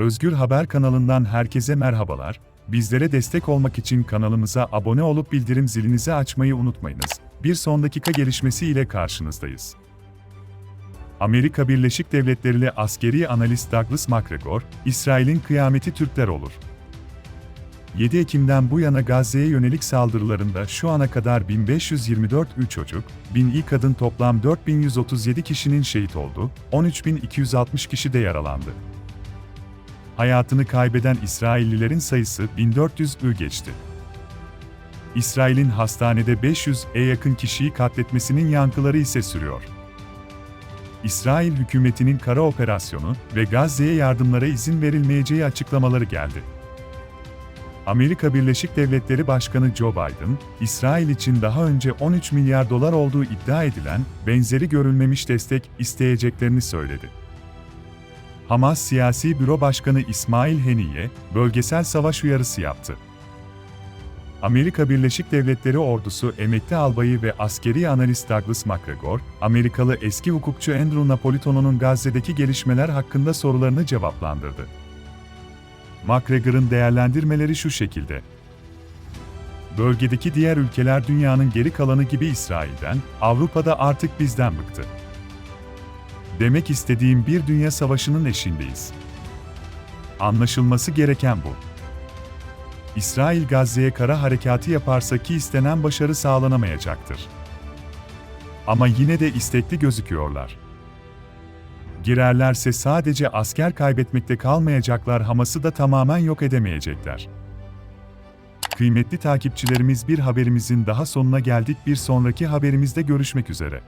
Özgür Haber kanalından herkese merhabalar. Bizlere destek olmak için kanalımıza abone olup bildirim zilinizi açmayı unutmayınız. Bir son dakika gelişmesi ile karşınızdayız. Amerika Birleşik Devletleri ile askeri analist Douglas MacGregor, İsrail'in kıyameti Türkler olur. 7 Ekim'den bu yana Gazze'ye yönelik saldırılarında şu ana kadar 1524 3 çocuk, 1000 iyi kadın toplam 4137 kişinin şehit oldu, 13260 kişi de yaralandı. Hayatını kaybeden İsraillilerin sayısı 1400'ü geçti. İsrail'in hastanede 500'e yakın kişiyi katletmesinin yankıları ise sürüyor. İsrail hükümetinin kara operasyonu ve Gazze'ye yardımlara izin verilmeyeceği açıklamaları geldi. Amerika Birleşik Devletleri Başkanı Joe Biden, İsrail için daha önce 13 milyar dolar olduğu iddia edilen benzeri görülmemiş destek isteyeceklerini söyledi. Hamas Siyasi Büro Başkanı İsmail Heniye, bölgesel savaş uyarısı yaptı. Amerika Birleşik Devletleri ordusu emekli albayı ve askeri analist Douglas MacGregor, Amerikalı eski hukukçu Andrew Napolitano'nun Gazze'deki gelişmeler hakkında sorularını cevaplandırdı. MacGregor'ın değerlendirmeleri şu şekilde. Bölgedeki diğer ülkeler dünyanın geri kalanı gibi İsrail'den, Avrupa'da artık bizden bıktı. Demek istediğim bir dünya savaşının eşindeyiz. Anlaşılması gereken bu. İsrail Gazze'ye kara harekatı yaparsa ki istenen başarı sağlanamayacaktır. Ama yine de istekli gözüküyorlar. Girerlerse sadece asker kaybetmekte kalmayacaklar Hamas'ı da tamamen yok edemeyecekler. Kıymetli takipçilerimiz bir haberimizin daha sonuna geldik bir sonraki haberimizde görüşmek üzere.